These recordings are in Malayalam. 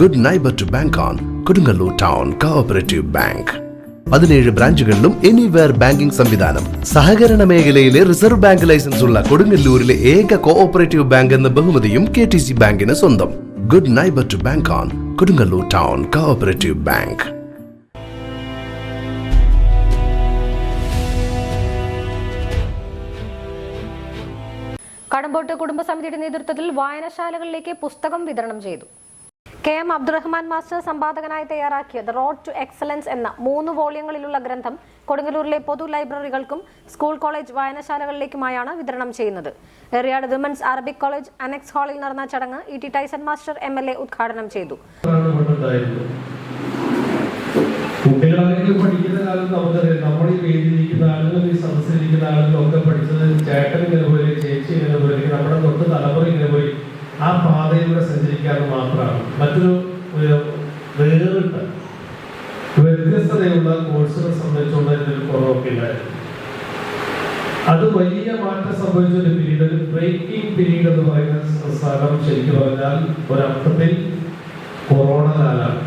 Good neighbour to bank on Kodungallur town cooperative bank പതിനേഴ് ബ്രാഞ്ചുകളിലും എനിവെയർ ബാങ്കിംഗ് സംവിധാനം. സഹകരണ മേഖലയിലെ റിസർവ് ബാങ്ക് ലൈസൻസ് ഉള്ള കൊടുങ്ങല്ലൂരിലെ ഏക കോഓപ്പറേറ്റീവ് ബാങ്ക് എന്ന ബഹുമതിയും കെ ടി സി ബാങ്കിന് സ്വന്തം. Good neighbour to bank on Kodungallur town cooperative bank Kadambot കുടുംബസമിതിയുടെ നേതൃത്വത്തിൽ വായനശാലകളിലേക്ക് പുസ്തകം വിതരണം ചെയ്തു. കെ എം അബ്ദുറഹ്മാൻ മാസ്റ്റർ സമ്പാദകനായി തയ്യാറാക്കിയ ദ റോഡ് ടു എക്സലൻസ് എന്ന മൂന്ന് വോളിയങ്ങളിലുള്ള ഗ്രന്ഥം കൊടുങ്ങല്ലൂരിലെ പൊതു ലൈബ്രറികൾക്കും സ്കൂൾ കോളേജ് വായനശാലകളിലേക്കുമായാണ് വിതരണം ചെയ്യുന്നത്. Eriyad women's Arabic college annex ഹാളിൽ നടന്ന ചടങ്ങ് E T Tyson master M L A ഉദ്ഘാടനം ചെയ്തു. പഠിക്കുന്ന നമ്മൾ ഈ ചേച്ചി ആ പാതയിലൂടെ സഞ്ചരിക്കാറ് മാത്രമാണ് മറ്റൊരു ഒരു വേറിട്ട വ്യത്യസ്തതയുള്ള കോഴ്സുകൾ സംബന്ധിച്ചുകൊണ്ട് ഇതിൽ കുറവൊക്കെ ഉണ്ടായിരുന്നു അത് വലിയ മാറ്റം സംഭവിച്ച ഒരു പീരീഡ് ഒരു ബ്രേക്കിംഗ് പീരീഡ് എന്ന് പറയുന്ന സ്ഥലം ശരിക്കും പറഞ്ഞാൽ ഒരർത്ഥത്തിൽ കൊറോണ കാലമാണ്.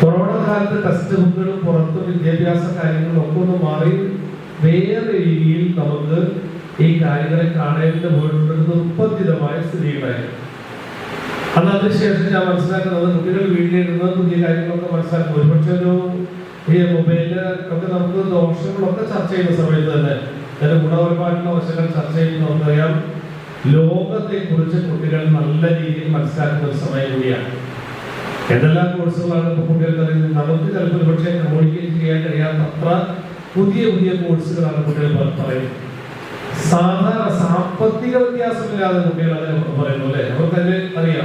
കൊറോണ കാലത്ത് ടെക്സ്റ്റ് ബുക്കുകളും പുറത്തും വിദ്യാഭ്യാസ കാര്യങ്ങളും ഒക്കെ ഒന്ന് മാറി വേറെ രീതിയിൽ നമുക്ക് ഈ കാര്യങ്ങളെ കാണേണ്ടി പോയിട്ടുള്ള ഒരു നിർബന്ധിതമായ സ്ഥിതികളായിരുന്നു അന്ന് അതിനുശേഷം ഞാൻ മനസ്സിലാക്കുന്നത് കുട്ടികൾ വീട്ടിലിരുന്ന് പുതിയ കാര്യങ്ങളൊക്കെ മനസ്സിലാക്കും. ഒരുപക്ഷെ ഒരു ഈ മൊബൈലിൽ ഒക്കെ നമുക്ക് ദോഷങ്ങളൊക്കെ ചർച്ച ചെയ്യുന്ന സമയത്ത് തന്നെ അതിന്റെ ഗുണപരമായിട്ടുള്ള വശങ്ങൾ ചർച്ച ചെയ്യുന്ന നമുക്കറിയാം ലോകത്തെ കുറിച്ച് കുട്ടികൾ നല്ല രീതിയിൽ മനസ്സിലാക്കുന്ന ഒരു സമയം കൂടിയാണ്. എന്തെല്ലാം കോഴ്സുകളാണ് ഇപ്പോൾ കുട്ടികൾക്ക് അറിയുന്നത്? നമുക്ക് ചിലപ്പോൾ പക്ഷേ കമ്മ്യൂണിക്കേറ്റ് ചെയ്യാൻ കഴിയാത്തത്ര പുതിയ പുതിയ കോഴ്സുകളാണ് കുട്ടികൾ പറയുന്നത്. സാധാരണ സാമ്പത്തിക വ്യത്യാസമില്ലാതെ കുട്ടികൾ അതിനെ പറയുന്നു അല്ലെ? അവർക്ക് തന്നെ അറിയാം.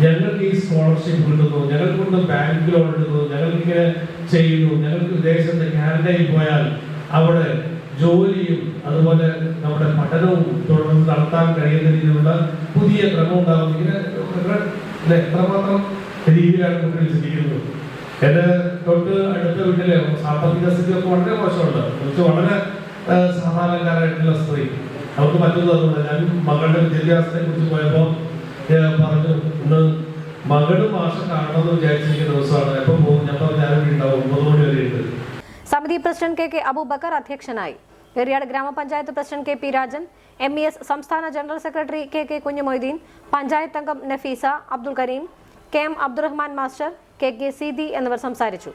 ഞങ്ങൾക്ക് ഈ സ്കോളർഷിപ്പ് കിട്ടുന്നു ഞങ്ങൾക്ക് കൊണ്ട് ബാങ്ക് ലോൺ എടുക്കുന്നു ഞങ്ങൾക്ക് ഇങ്ങനെ ചെയ്യുന്നു ഞങ്ങൾക്ക് വിദേശത്ത് കാനഡയിൽ പോയാൽ അവിടെ ജോലിയും അതുപോലെ നമ്മുടെ പഠനവും തുടർന്ന് നടത്താൻ കഴിയുന്ന രീതിയിലുള്ള പുതിയ ക്രമം ഉണ്ടാകും ഇങ്ങനെ എത്രമാത്രം രീതിയിലാണ് കുട്ടികൾ ചിന്തിക്കുന്നത്. എന്റെ തൊട്ട് അടുത്ത വീട്ടിലെ സാമ്പത്തിക സ്ഥിതി ഒക്കെ വളരെ മോശമുണ്ട്. വളരെ സാധാരണക്കാരായിട്ടുള്ള സ്ത്രീ. അവർക്ക് മറ്റൊന്നും അതുകൊണ്ട്. ഞാൻ മകളുടെ വിദ്യാഭ്യാസത്തെ കുറിച്ച് പോയപ്പോൾ പറഞ്ഞു ഇന്ന് മകളും മാഷ കാണണമെന്ന് വിചാരിച്ചിരിക്കുന്ന ദിവസമാണ്. എപ്പം പോകും? ഞാൻ പറഞ്ഞു ഉണ്ടാവും. ഒമ്പത് മണി വരെ ഉണ്ട്. സമിതി പ്രസിഡന്റ് കെ കെ അബൂബക്കർ അധ്യക്ഷനായി. പെരിയാട് ഗ്രാമപഞ്ചായത്ത് president K P Rajan M E S സംസ്ഥാന general secretary K K Kunjumoideen panchayat അംഗം Nafeesa Abdul Kareem K M Abdurahman master K K Seethi എന്നിവർ സംസാരിച്ചു.